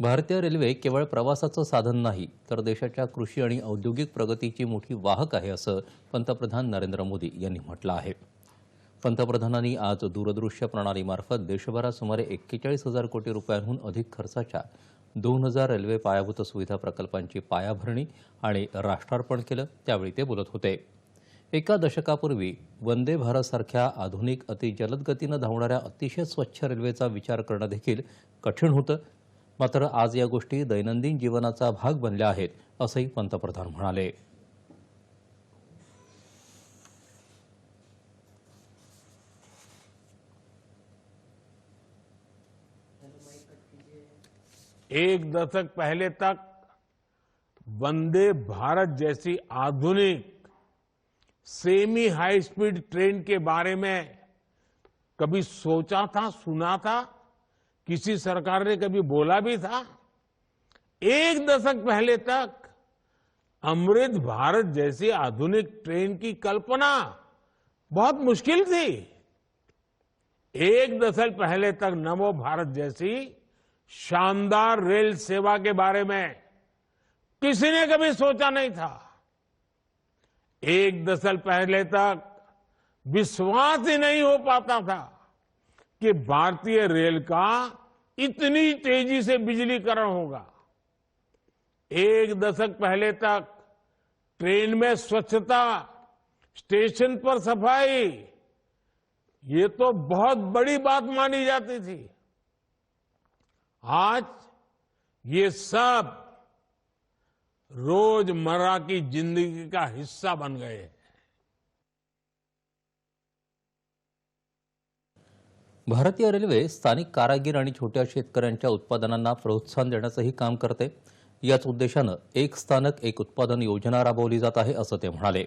भारतीय रेल्वे केवळ प्रवासाचं साधन नाही तर देशाच्या कृषी आणि औद्योगिक प्रगतीची मोठी वाहक आहे असं पंतप्रधान नरेंद्र मोदी यांनी म्हटलं आहे. पंतप्रधानांनी आज दूरदृश्य प्रणालीमार्फत देशभरात सुमारे एक्केचाळीस हजार कोटी रुपयांहून अधिक खर्चाच्या दोन हजार रेल्वे पायाभूत सुविधा प्रकल्पांची पायाभरणी आणि राष्ट्रार्पण केलं त्यावेळी ते बोलत होते. एका दशकापूर्वी वंदे भारतसारख्या आधुनिक अतिजलद गतीनं धावणाऱ्या अतिशय स्वच्छ रेल्वेचा विचार करणं देखील कठीण होतं मात्र आज या गोष्टी दैनंदिन जीवनाचा भाग बनल्या आहेत, असंही पंतप्रधान म्हणाले. एक दशक पहले तक वंदे भारत जैसी आधुनिक सेमी हाई स्पीड ट्रेन के बारे में कभी सोचा था, सुना था? किसी सरकार ने कभी बोला भी था? एक दशक पहले तक अमृत भारत जैसी आधुनिक ट्रेन की कल्पना बहुत मुश्किल थी। एक दशक पहले तक नमो भारत जैसी शानदार रेल सेवा के बारे में किसी ने कभी सोचा नहीं था। एक दशक पहले तक विश्वास ही नहीं हो पाता था। कि भारतीय रेल का इतनी तेज़ी से बिजलीकरण होगा। एक दशक पहले तक ट्रेन में स्वच्छता, स्टेशन पर सफ़ाई, ये तो बहुत बड़ी बात मानी जाती थी। आज ये सब रोज़मर्रा की ज़िंदगी का हिस्सा बन गए हैं। भारतीय रेल्वे स्थानिक कारागीर आणि छोट्या शेतकऱ्यांच्या उत्पादनांना प्रोत्साहन देण्याचंही काम करते. याच उद्देशानं एक स्थानक एक उत्पादन योजना राबवली जात आहे असं ते म्हणाले.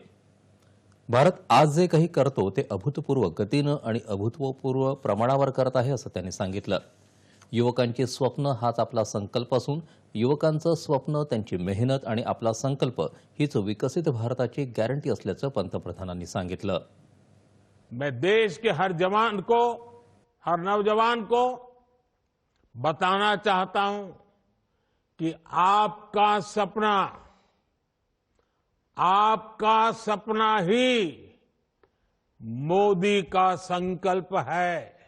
भारत आज जे काही करतो ते अभूतपूर्व गतीनं आणि अभूतपूर्व प्रमाणावर करत आहे असं त्यांनी सांगितलं. युवकांची स्वप्न हाच आपला संकल्प असून युवकांचं स्वप्न त्यांची मेहनत आणि आपला संकल्प हीच विकसित भारताची गॅरंटी असल्याचं पंतप्रधानांनी सांगितलं. मैं देश के हर जवान को हर नौजवान को बताना चाहता हूँ कि आपका सपना आपका सपना ही मोदी का संकल्प है।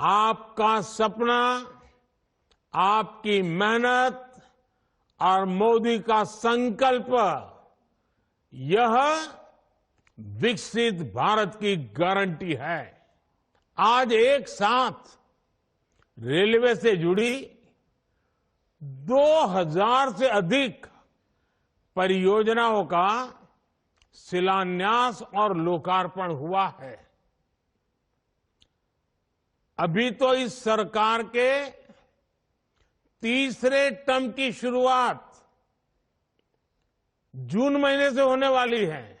आपका सपना, आपकी मेहनत और मोदी का संकल्प, यह विकसित भारत की गारंटी है। आज एक साथ रेलवे से जुड़ी 2000 से अधिक परियोजनाओं का शिलान्यास और लोकार्पण हुआ है। अभी तो इस सरकार के तीसरे टर्म की शुरुआत जून महीने से होने वाली है।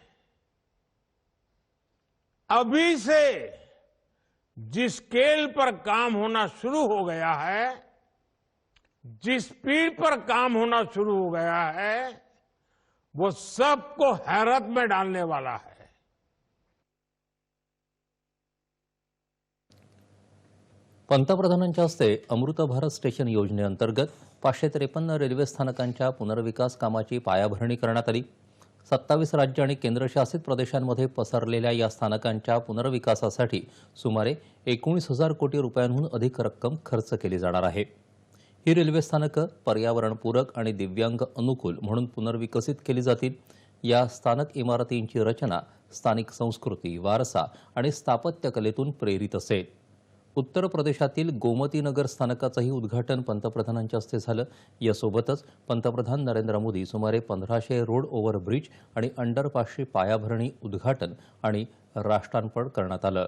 अभी से जिस स्केल पर काम होना शुरू हो गया है, जिस स्पीड पर काम होना शुरू हो गया है, वो सबको हैरत में डालने वाला है। पंतप्रधानांच्या हस्ते अमृत भारत स्टेशन योजनेअंतर्गत पाचशे त्रेपन्न रेल्वे स्थानकांच्या पुनर्विकास कामाची पायाभरणी करण्यात आली. सत्तावीस राज्य आणि केंद्रशासित प्रदेशांमध्ये पसरलेल्या या स्थानकांच्या पुनर्विकासासाठी सुमारे एकोणीस हजार कोटी रुपयांहून अधिक रक्कम खर्च केली जाणार आहे. ही रेल्वे स्थानकं पर्यावरणपूरक आणि दिव्यांग अनुकूल म्हणून पुनर्विकसित केली जातील. या स्थानक इमारतींची रचना स्थानिक संस्कृती वारसा आणि स्थापत्यकलेतून प्रेरित असेल. उत्तर प्रदेशातील गोमतीनगर स्थानकाचंही उद्घाटन पंतप्रधानांच्या हस्ते झालं. यासोबतच पंतप्रधान नरेंद्र मोदी सुमारे पंधराशे रोड ओव्हर ब्रिज आणि अंडरपासची पायाभरणी उद्घाटन आणि राष्ट्रांपण करण्यात आलं.